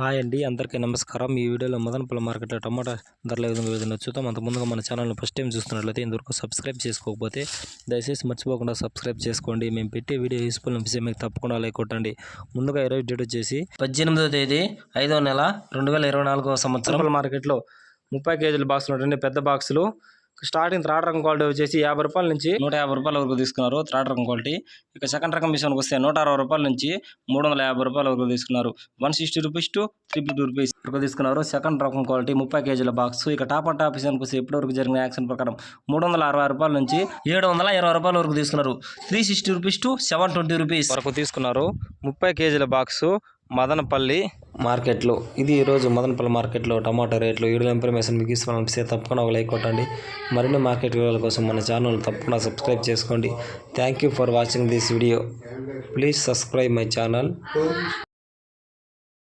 Hi అండి అందరికీ నమస్కారం. ఈ వీడియోలో మదనపల్లి మార్కెట్లో టమాటా ధరల విధంగా విధంగా చూద్దాం. అంత ముందుగా మన ఛానల్ని ఫస్ట్ టైం చూస్తున్నట్లయితే ఇంతవరకు సబ్స్క్రైబ్ చేసుకోకపోతే దయచేసి మర్చిపోకుండా సబ్స్క్రైబ్ చేసుకోండి. మేము పెట్టే వీడియో యూస్ఫుల్ అనిపిస్తే మీకు తప్పకుండా లైక్ కొట్టండి. ముందుగా ఇరవై డేట్ వచ్చేసి పద్దెనిమిదో తేదీ ఐదో నెల రెండు వేల ఇరవై నాలుగో సంవత్సరం. మార్కెట్లో ముప్పై కేజీల బాక్సులు ఉంటుంది పెద్ద బాక్సులు స్టార్టింగ్ థర్డ్ రకం క్వాలిటీ వచ్చేసి యాభై రూపాయల నుంచి నూట యాభై రూపాయల వరకు తీసుకున్నారు థర్డ్ రకం క్వాలిటీ. ఇక సెకండ్ రకం మిషన్కి వస్తే నూట అరవై రూపాయల నుంచి మూడు వందల యాభై రూపాయల వరకు తీసుకున్నారు. One sixty rupees to three fifty rupees వరకు తీసుకున్నారు. సెకండ్ రకం క్వాలిటీ ముప్పై కేజీల బాక్స్. ఇక టాప్ అండ్ టాప్ విషయానికి వస్తే ఇప్పటి వరకు జరిగిన యాక్షన్ ప్రకారం మూడు వందల అరవై రూపాయల నుంచి ఏడు వందల ఇరవై రూపాయల వరకు తీసుకున్నారు. Three sixty rupees to seven twenty rupees వరకు తీసుకున్నారు. ముప్పై కేజీల బాక్సు మదనపల్లి మార్కెట్లో. ఇది ఈరోజు మదనపల్లి మార్కెట్లో టమాటా రేట్లు వీడియో ఇన్ఫర్మేషన్ మీకు ఇస్తామనిపిస్తే తప్పకుండా ఒక లైక్ కొట్టండి. మరిన్ని మార్కెట్ వివరాల కోసం మన ఛానల్ తప్పకుండా సబ్స్క్రైబ్ చేసుకోండి. Thank you for watching this video please subscribe my channel